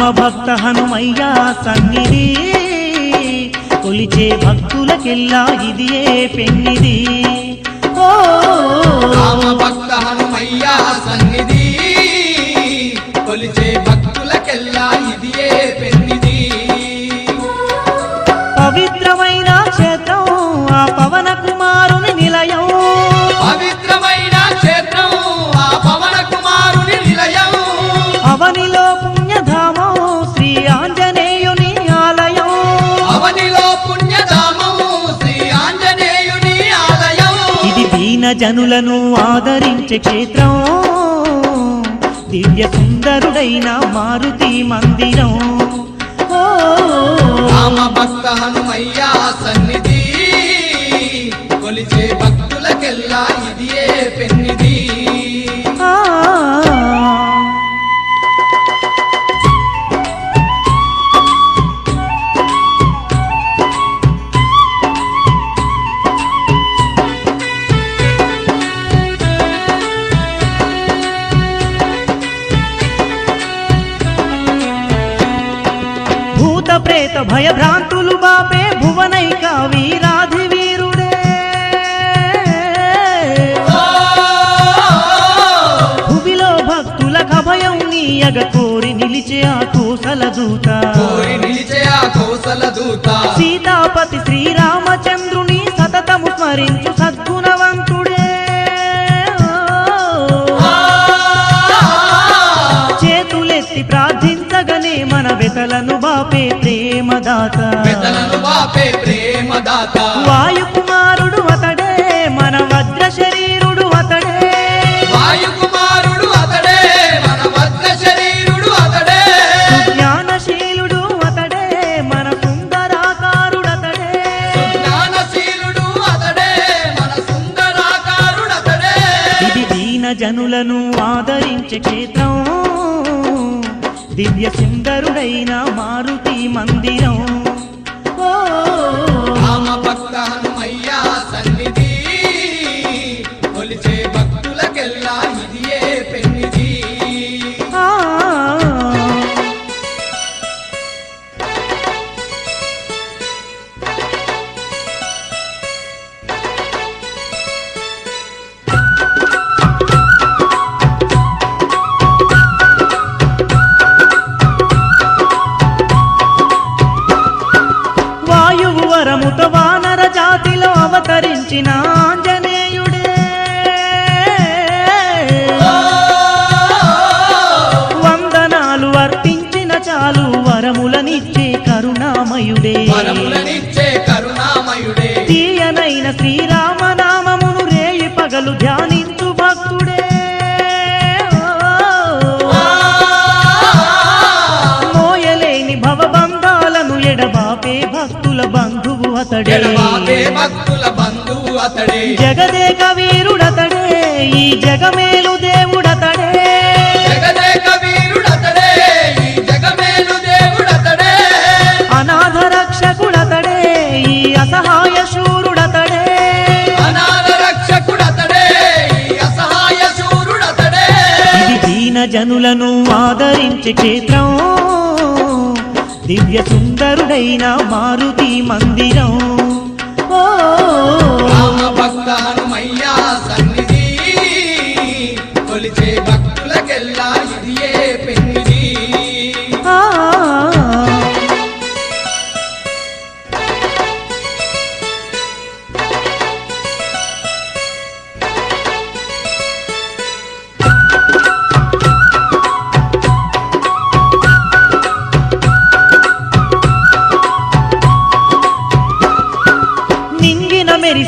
రామభక్త హనుమయ్య సన్నిధి. కొలిచే భక్తులకెల్లా ఇదియే పెన్నిది జనులను ఆదరించే క్షేత్రం. దివ్య సుందరుడైన మారుతి మందిరం. రామ భక్త హనుమయ్య సన్నిధి. కొలిచే భక్తులకెల్లా ఇదియే పెన్ని. భయభ్రాంతులు బాపే భువనైక వీరాధి వీరుడే. భువిలో భక్తులకు అభయం నీయగ కోరి నిలిచే ఆ కోసల దూత. కోరి నిలిచే ఆ కోసల దూత. సీతాపతి శ్రీరామచంద్రుని సతతము స్మరించు సద్గుణవంతుడే మన వెతలను బాపే ప్రేమదాత. పెదలను బాపే ప్రేమదాత. వాయుకుమారుడు అతడే మన వజ్ర శరీరుడు అతడే. వాయుకుమారుడు అతడే మన వజ్ర శరీరుడు అతడే. జ్ఞానశీలుడు అతడే మన సుందరాకారుడు అతడే. జ్ఞానశీలుడు అతడే మన సుందరాకారుడు అతడే. ఇది దీన జనులను ఆదరించే క్షేత్రం. దివ్య సుందరుడైన మారుతి మందిరం. ఓ రామ భక్త ఎడబాపే భక్తుల బంధువు అతడే. ఎడబాపే భక్తుల బంధువు అతడే. జగదేక వీరుడతడే ఈ జగమేలు దేవుడతడే. జగదేక వీరుడతడే ఈ జగమేలు దేవుడతడే. అనాథ రక్షకుడతడే ఈ అసహాయ శూరుడతడే. అనాథ రక్షకుడతడే ఈ అసహాయ శూరుడతడే. ఇది దీన జనులను ఆదరించే క్షేత్రం. దివ్య సుందరుడైన మారుతి మందిరం. ఓ రామ భక్త హనుమయ్య సన్నిధి కొలిచే భక్తులకెల్లా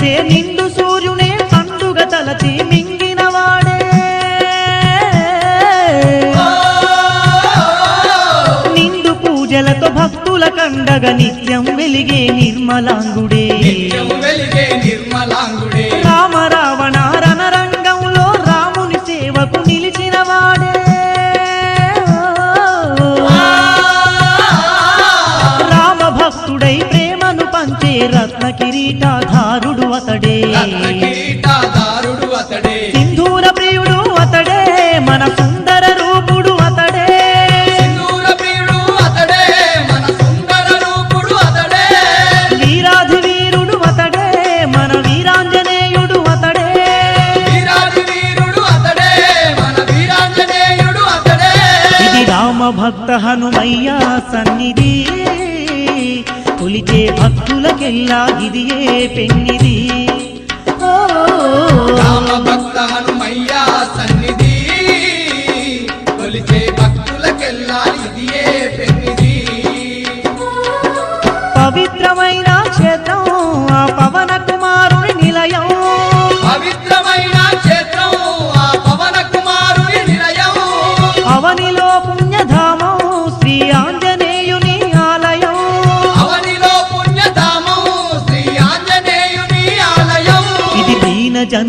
చేసే నిండు సూర్యునే పండుగ తలచి మింగినవాడే. నిండు పూజలతో భక్తుల కండగ నిత్యం వెలిగే నిర్మలాంగుడే. నిత్యం వెలిగే నిర్మలాంగుడే. భక్త హనుమయ్యా సన్నిధి. కొలిచే భక్తులకెల్లా ఇది ఏ పెన్నిది భక్త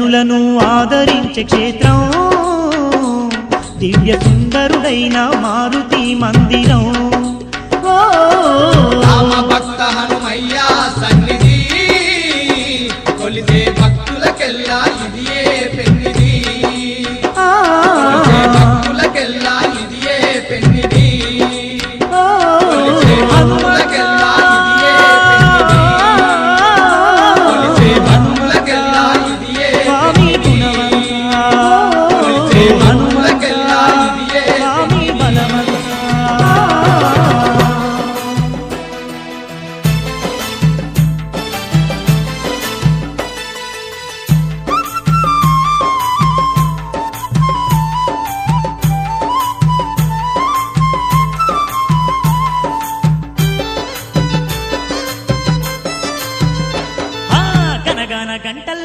ఇతరులను ఆదరించే క్షేత్రం. దివ్య సుందరుడైన మారుతి మందిరం.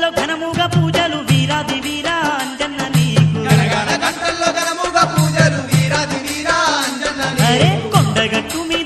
గంటల్లో ఘనముగా పూజలు వీరాది వీరా అంజన్న నీకు గంటల్లో ఘనముగా పూజలు వీరాది వీరా అంజన్న అరే కొండగట్టు మీద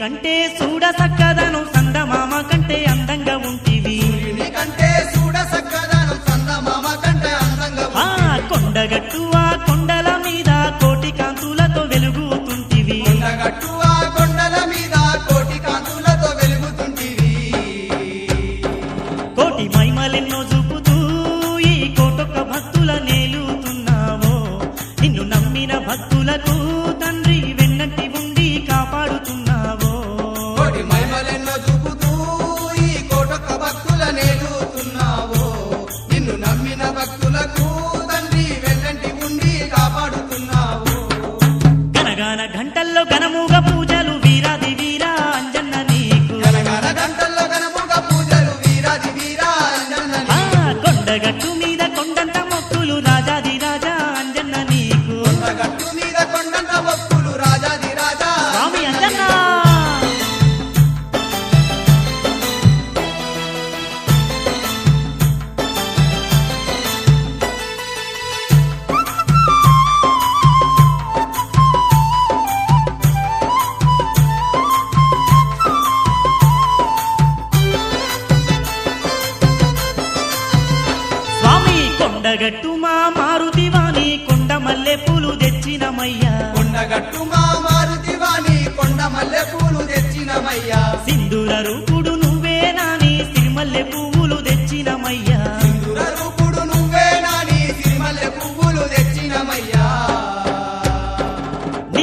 కంటే చూడ సక్కదను సందమామ కంటే అందంగా ఉంటివి. కంటే చూడ సక్కదను సందమామ కంటే అందంగా కొండగట్టు ఆ కొండ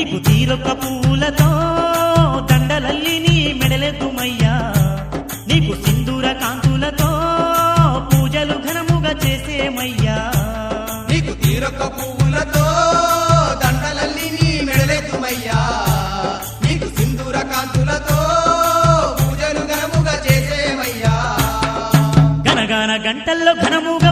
నీకు పూలతో దండలల్లి నీ మెడలెత్తుమయ్యా. నీకు సింధూర కాంతులతో పూజలు ఘనముగా చేసేమయ్యా. నీకు తీరొక పువ్వులతో దండలల్లి నీ మెడలెత్తుమయ్యా. నీకు కాంతులతో పూజలు ఘనముగా చేసేమయ్యా. గనగాన గంటల్లో ఘనముగా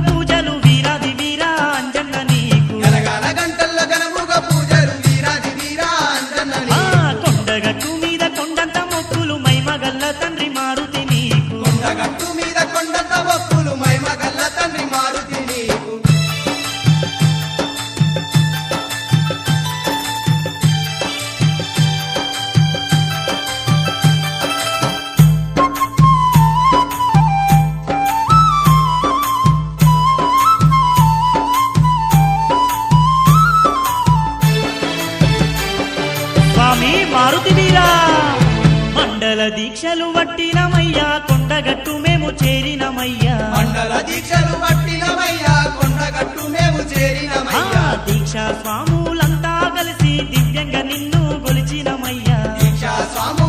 దీక్షలు వట్టినమయ్యా కొండగట్టు మేము చేరినమయ్యా. మండల దీక్షలు వట్టినమయ్యా కొండగట్టు మేము చేరినమయ్యా. దీక్ష స్వాములంతా కలిసి దివ్యంగా నిన్ను గొలిచినమయ్యా. దీక్ష స్వాము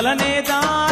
కలనేదా?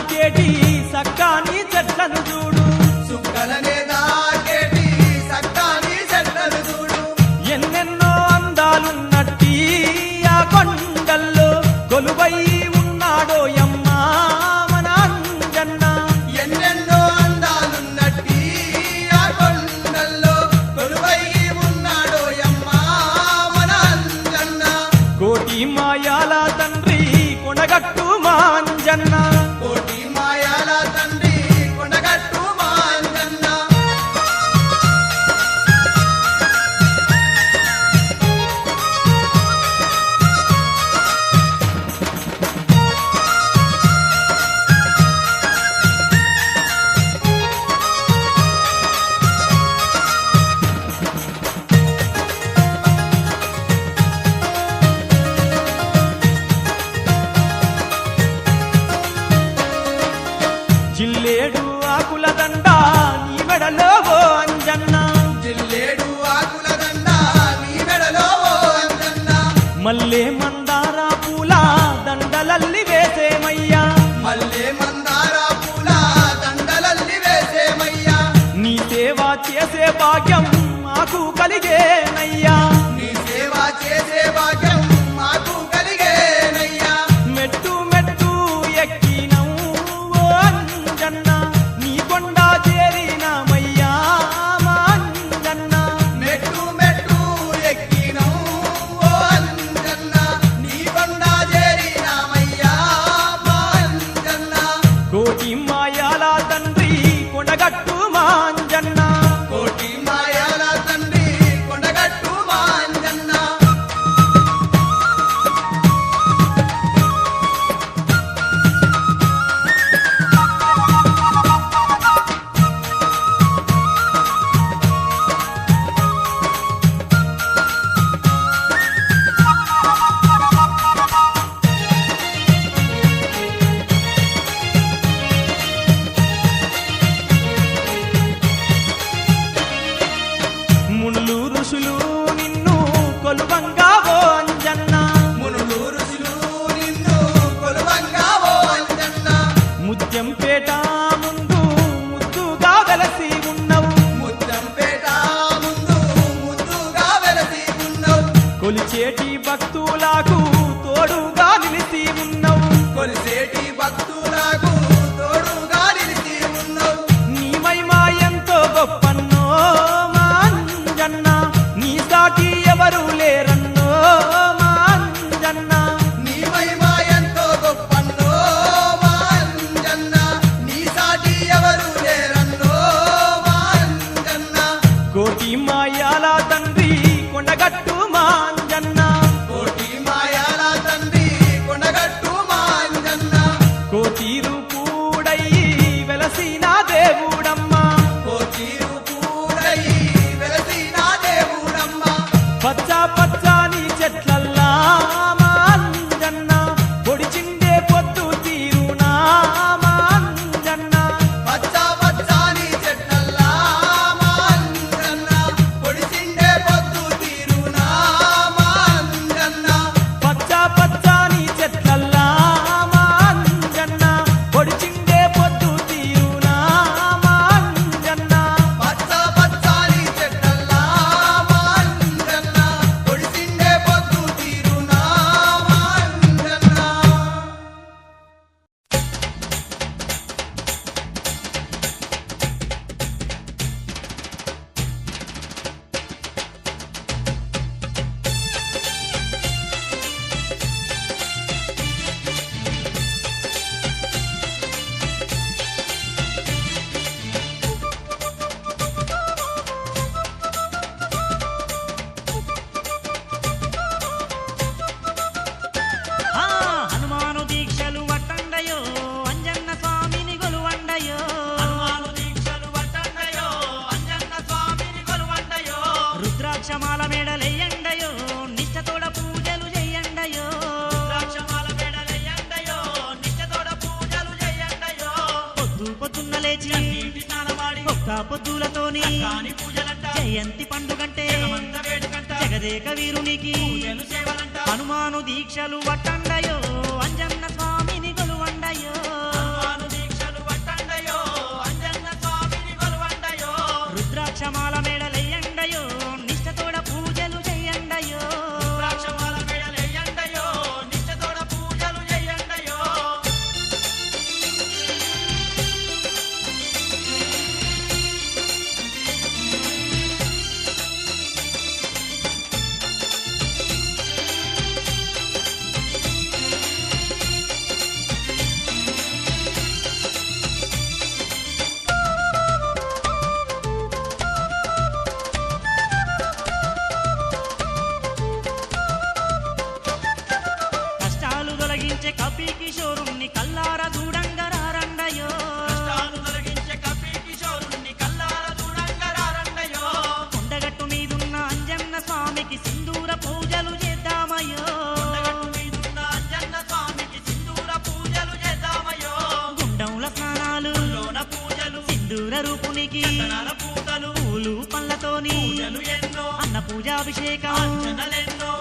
దూర రూపునికి పూలుపన్లతోని అన్న పూజాభిషేకం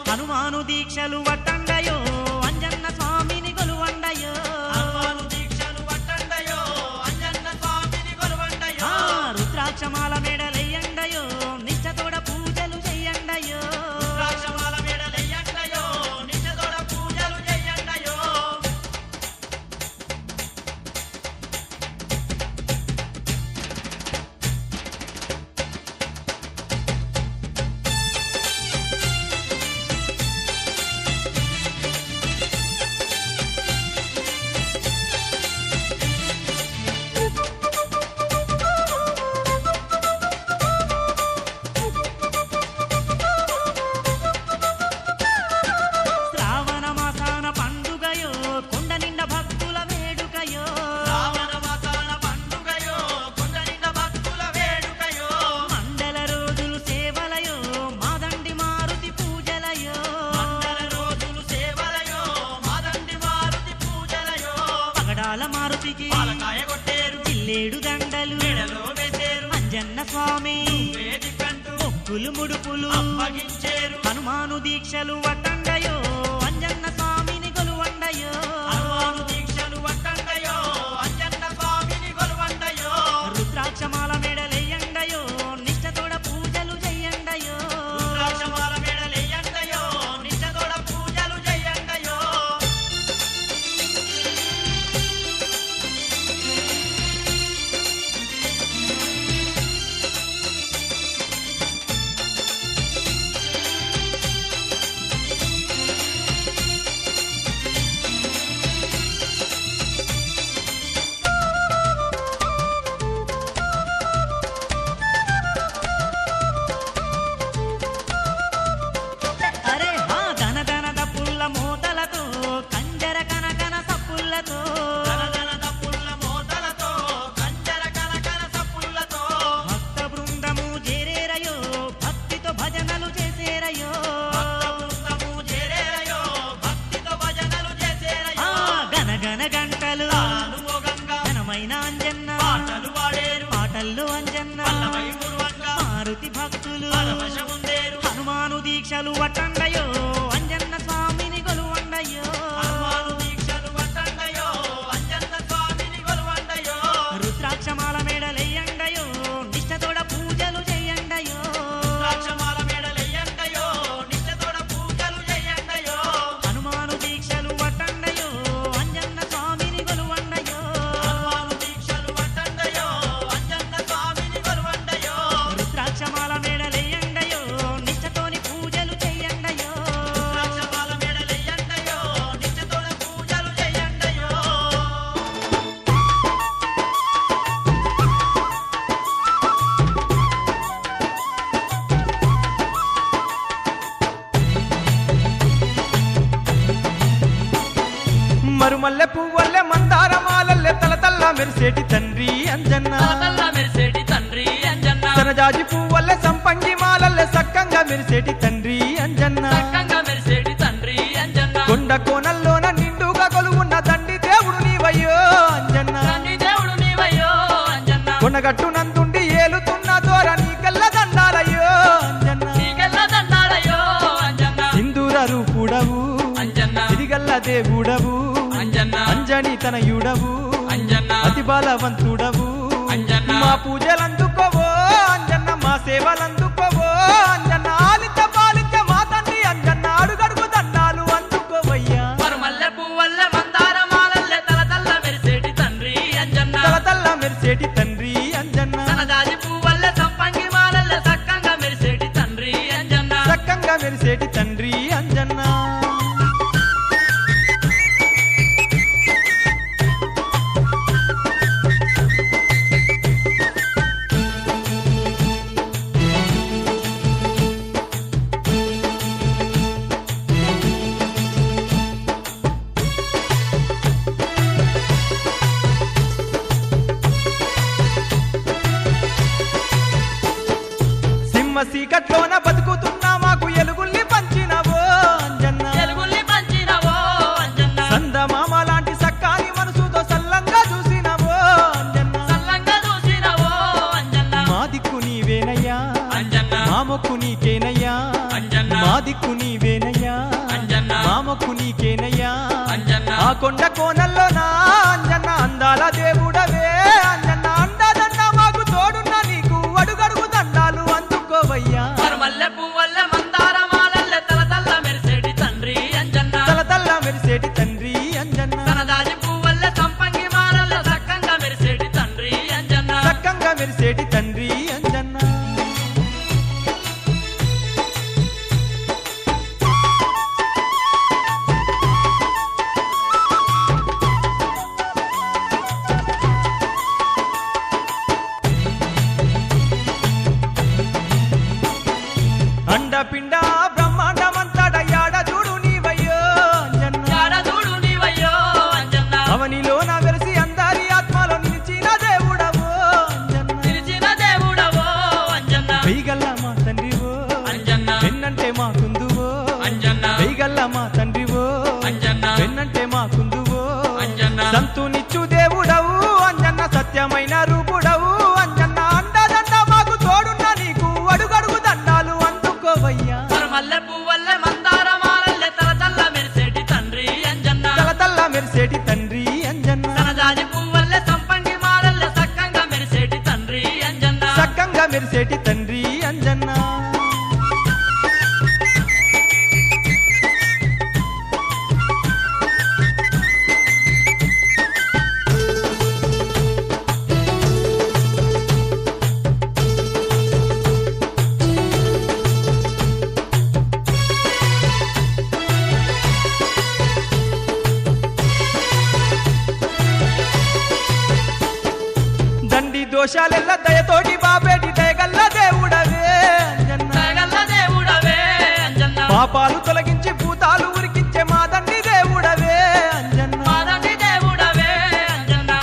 హనుమాను దీక్షలు వట్టండయో అంజన్న స్వామిని కొలువండయో. దీక్షలు వట్టండయో అంజన్న స్వామిని కొలువండయో. రుద్రాక్షమాల మేడ చెవులు ముడుపులు హనుమాను దీక్షలు వట్ట రాజు పువ్వల్ల సంపంగి మాలల్ల సక్కంగా మెరిసేటి తండ్రి అంజన్న. మెరిసేటి తండ్రి అంజన్న. కొండ కోనల్లోన నిండుగా కొలువున్న తండ్రి దేవుడు నీవయ్యో అంజన్న. దేవుడు నీవయ్యో అంజన్న. కొండగట్టు నందుండి ఏలుతున్న దోర నీకెల్ల దండాలయ్యో అంజన్న. నీకెల్ల దండాలయ్యో అంజన్న. సింధూర రూపుడవు అంజన్న. తిరిగల్ల దేవుడవు అంజన్న. అంజని తనయుడవు అంజన్న. అతి బలవంతుడవు అంజన్న. మా పూజ ಸೇವಲಂದು பெருசேடி தன்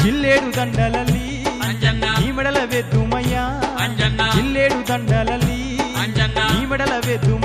ಜಿಲ್ಲೇಡು ದಂಡಲಲ್ಲಿ ಈ ಮಡಲವೇ ದುಮಯ್ಯ ಜಿಲ್ಲೇಡು ದಂಡಲಲ್ಲಿ ಈ ಮಡಲವೇ ದುಮ